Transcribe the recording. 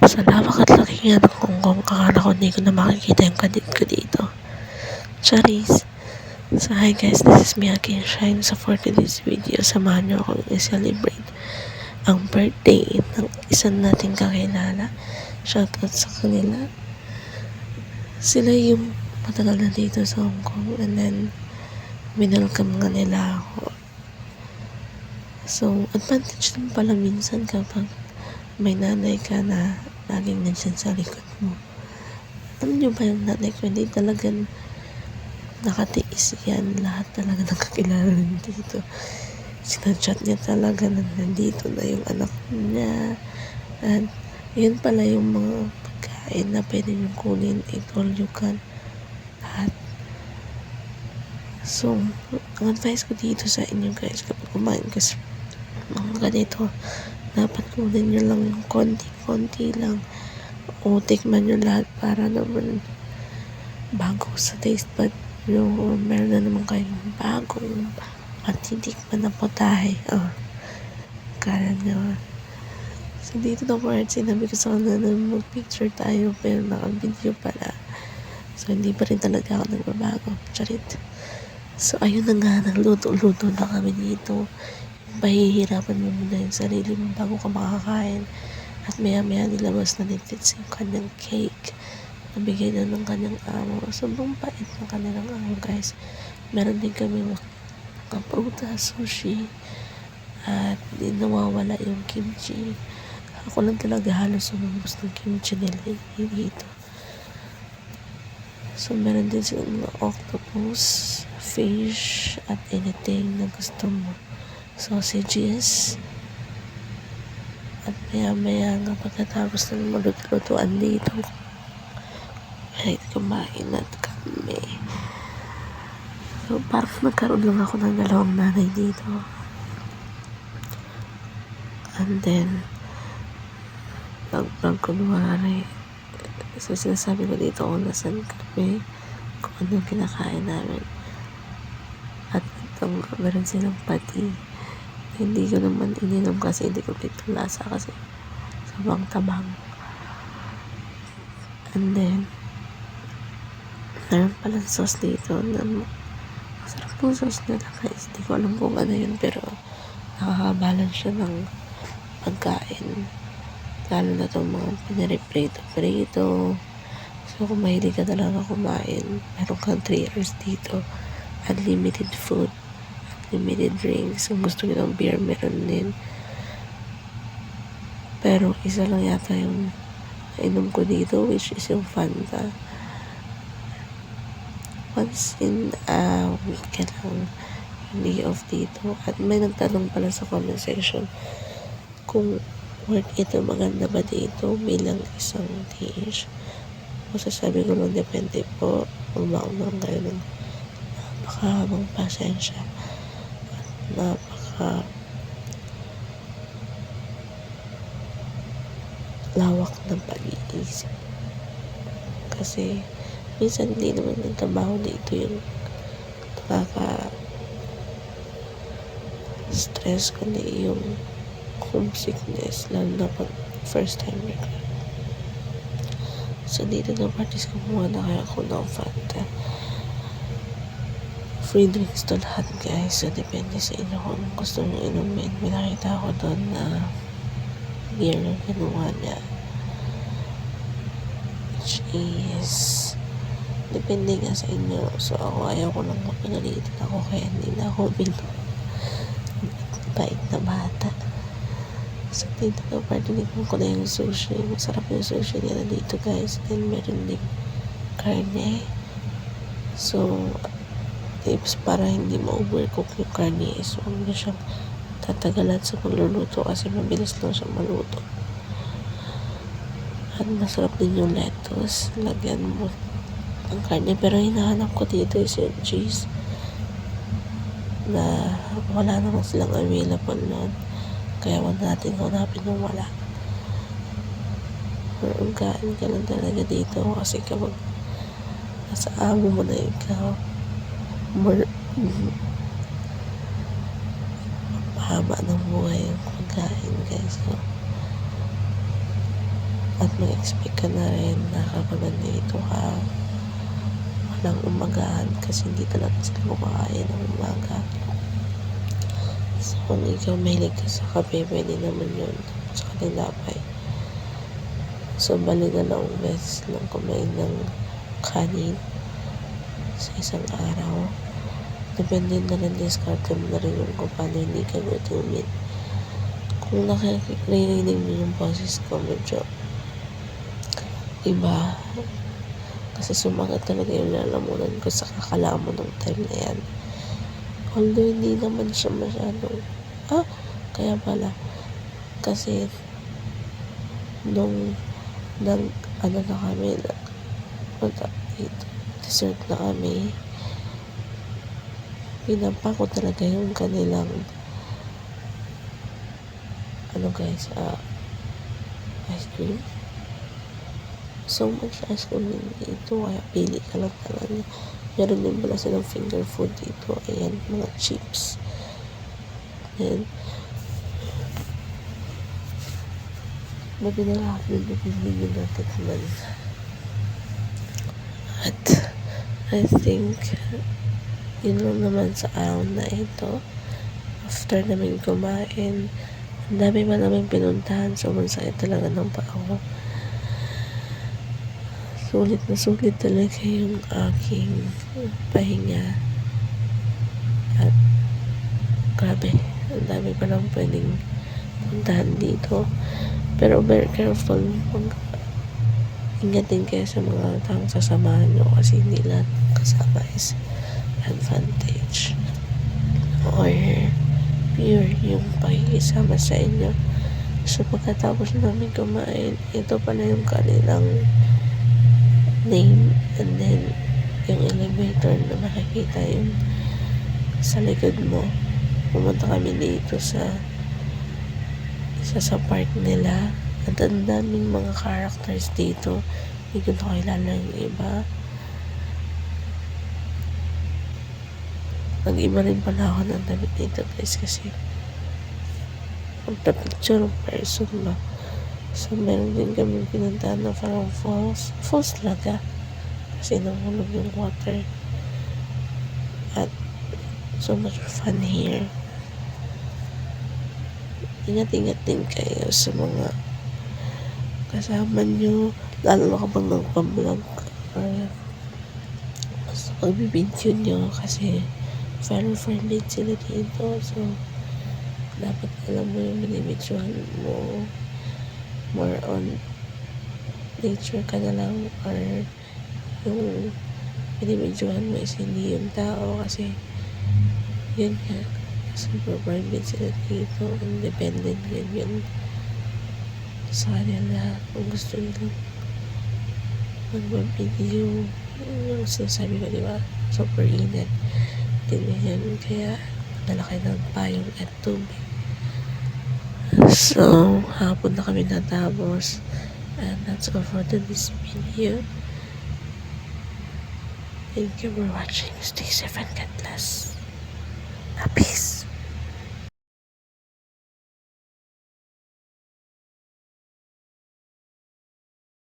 Sa lawak at laki nga ng Hong Kong, akala ko hindi ko na makikita yung kadit ko dito. Charis! So hi guys, this is me again, Shine. So for today's video, samahan niyo akong i-celebrate ang birthday ng isang nating kakilala. Shoutout sa kanila. Sila yung matagal na dito sa Hong Kong and then winelcome nga nila ako. So, advantage din pala minsan kapag may nanay ka na laging nandiyan sa likod mo. Alam niyo ba yung nanay ko, hindi talagang nakatiis yan. Lahat talaga nakakilala dito. Sinachat niya talaga na nandito na yung anak niya. At yun pala yung mga pagkain na pwede niyong kunin. Eat all you can. Lahat. So, ang advice ko dito sa inyo guys, kapag kumain ka sa mga ganito, dapat kunin nyo lang yung konti-konti lang. O tikman nyo lahat para naman bago sa taste bud nyo. O meron na naman kayong bagong matitikman na potahe. Oh, kala nyo. So, dito na part, sinabi ko sa kanila na mag-picture tayo pero naka-video pala. So, hindi pa rin talaga ako nagbabago. Charit. So, ayun na nga, nagluto-luto na kami dito. Pahihirapan mo muna yung sarili mo bago ka makakain. At maya-maya nilabas na ni Tits yung kanyang cake. Nabigay na ng kanyang amo. Sobrang pait ng kanilang amo, guys. Meron din kami prutas, sushi. At di nawawala yung kimchi. Ako lang talaga halos umubos ng kimchi nila dito. So, meron din silang octopus, fish, at anything na gusto mo. Sausages. At maya-maya nga pagkatapos ng maluto-lutuan dito, ay kumain at kami. So, parang nagkaroon lang ako ng dalawang nanay dito. And then, pag kunwari, so sinasabi ko dito kung nasan kami, kung anong kinakain namin. At itong meron silang pati. Hindi ko naman ininom kasi hindi ko pito lasa kasi sabang tabang. And then, meron palang sauce dito na masarap po sauce nila guys. Hindi ko alam kung ano yun pero nakakabalance siya ng pagkain. Lalo na itong mga pinariprito-prito. So, kung mahilig ka talaga kumain, meron kang 3 hours dito. Unlimited food, unlimited drinks. Kung gusto nyo ng beer, meron din. Pero, isa lang yata yung nainom ko dito, which is yung Fanta. Once in a week ka lang hindi off dito. At may nagtanong pala sa comment section kung worth it o maganda ba dito bilang isang dish. Masasabi ko lang depende po kung maunang kayo ng napakahabang pasensya napaka lawak ng pag-iisip. Kasi minsan hindi naman ng trabaho dito yung nakaka stress kundi yung homesickness lalo na pag first time ka. So dito na parties kumuha na kaya ako ng Fanta. Free drinks to lahat guys. So depende sa inyo kung gusto nyo inumin. May nakita ako doon na beer na kinuha niya. Which is depende nga sa inyo. So ako ayaw ko lang pinalitin ako kaya hindi na ako bilo. Bait na bata. So, dito na partinikman ko na yung sushi. Masarap yung sushi nila dito, guys. Then, meron din karne. So, tips para hindi ma-overcook yung karne is huwag na siyang tatagalan sa pagluluto kasi mabilis lang siya maluto. At masarap din yung lettuce. Lagyan mo ang karne. Pero hinahanap ko dito is yung cheese na wala naman silang available noon. Kaya wag natin hanapin yung wala. Pero kain ka lang talaga dito kasi kapag nasa amo mo na more, mahaba ng buhay yung pagkain guys. So, At mag-expect ka na rin na kapag nandito ka, walang umagahan kasi hindi talaga sila kumakain ng umaga. So, kung ikaw mahilig ka sa kape, pwede naman yun. Sa tinapay. So, bali na lang beses lang kumain ng kanin sa isang araw. Depende na rin, discarte mo na rin yung kung paano hindi ka gutumin. Kung nakikirinig mo yung boses ko, medyo iba. Kasi sumagat talaga yung lalamunan ko sa kakalaman ng time na yan. Although hindi naman siya masyadong, ah, kaya pala, kasi nung nag, ano na kami, nag, punta dito, dessert na kami, pinampa ko talaga yung kanilang, ano guys, ah, ice cream. So much ice cream din dito, kaya pili ka lang talaga. Meron din pala silang finger food dito. Ayan, mga chips. And, mabinalakad din pipili natin naman. At, I think, yun lang naman sa araw na ito. After namin kumain, ang dami pa namin pinuntahan. Sobrang sakit talaga ng paa ko. Sulit na sulit talaga yung aking pahinga. At grabe, ang dami pa lang pwedeng puntahan dito. Pero very careful mag ingatin kayo sa mga taong sasamahan nyo kasi hindi lahat kasama is advantage. Or pure yung pakikisama sa inyo. So pagkatapos namin kumain, ito pala yung kanilang name. And then yung elevator na makikita yung sa likod mo. Pumunta kami dito sa isa sa park nila. At ang daming mga characters dito. Hindi ko na kilala yung iba nag-iba rin pala ako ng damit dito guys kasi picture ng person ba So, meron din kami pinuntahan na parang falls. Falls talaga. Kasi nahulog yung water. At so much fun here. Ingat-ingat din kayo sa mga kasama nyo. Lalo na kapag nagpa-vlog or pagbibidyo nyo kasi very friendly sila dito. So, dapat alam mo yung binibidyohan mo. More on nature ka na lang or yung binibidyohan mo is hindi yung tao kasi yun nga super private sila dito independent yun yun. Sa kanila kung gusto nila magbabideo yung sinasabi ko diba super init din yan kaya dala kayo ng payong at tubig So, hapon na kami natapos. And that's all for today's video. Thank you for watching. Stay safe and God bless. Peace.